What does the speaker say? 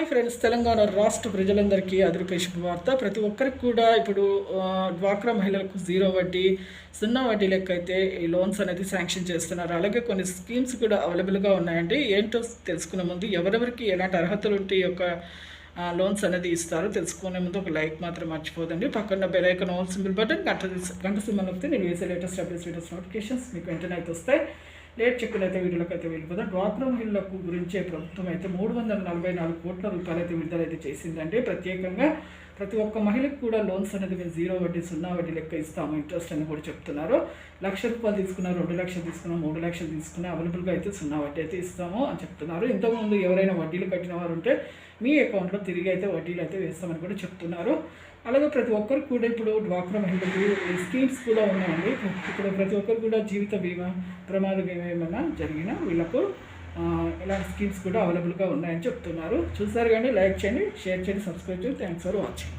Hi friends Telangana రాష్ట్ర ప్రజలందరికీ అదిరిపే శుభవార్త ప్రతి ఒక్కరికి కూడా ఇప్పుడు డ్వాక్రా మహిళలకు జీరో వడ్డీ సున్నా వడ్డీ లెక్క అయితే ఈ లోన్స్ అనేది శాంక్షన్ చేస్తున్నారు. అలాగే కొన్ని స్కీమ్స్ కూడా అవైలబుల్గా ఉన్నాయండి. ఏంటో తెలుసుకునే ముందు ఎవరెవరికి ఎలాంటి అర్హతలు ఉంటే ఈ యొక్క లోన్స్ అనేది ఇస్తారు తెలుసుకునే ముందు ఒక లైక్ మాత్రం మర్చిపోదండి. పక్కన bell icon all symbol button గంట గంట సింబల్ వస్తే నేను వేసే లేటెస్ట్ అప్డేట్స్ లేటెస్ట్ నోటిఫికేషన్స్ మీకు వెంటనే అయితే వస్తాయి. లేట్ చెక్కులు అయితే వీటిలోకి అయితే వెళ్ళిపోతాం డ్వాక్రా మహిళలకు గురించే ప్రభుత్వం అయితే మూడు వందల నలభై నాలుగు కోట్ల రూపాయలు అయితే విడుదల అయితే చేసిందండి ప్రత్యేకంగా ప్రతి ఒక్క మహిళకు కూడా లోన్స్ అనేది మేము జీరో వడ్డీ సున్నా వడ్డీ లెక్క ఇస్తాము. ఇంట్రెస్ట్ అని కూడా చెప్తున్నారు. లక్ష రూపాయలు తీసుకున్నా రెండు లక్షలు తీసుకున్నా మూడు లక్షలు తీసుకున్నా అవైలబుల్గా అయితే సున్నా వడ్డీ అయితే ఇస్తాము అని చెప్తున్నారు. ఇంతకుముందు ఎవరైనా వడ్డీలు కట్టిన వారు ఉంటే మీ అకౌంట్లో తిరిగి అయితే వడ్డీలు అయితే వేస్తామని కూడా చెప్తున్నారు. అలాగే ప్రతి ఒక్కరు కూడా ఇప్పుడు డ్వాక్రా మహిళలకు స్కీమ్స్ కూడా ఉన్నాయండి. ఇప్పుడు ప్రతి ఒక్కరు కూడా జీవిత బీమా ప్రమాద బీమా ఏమైనా జరిగినా వీళ్ళకు ఇలాంటి స్కీమ్స్ కూడా అవైలబుల్గా ఉన్నాయని చెప్తున్నారు. చూసారు కానీ లైక్ చేయండి షేర్ చేయండి సబ్స్క్రైబ్ చేయండి. Thanks for watching.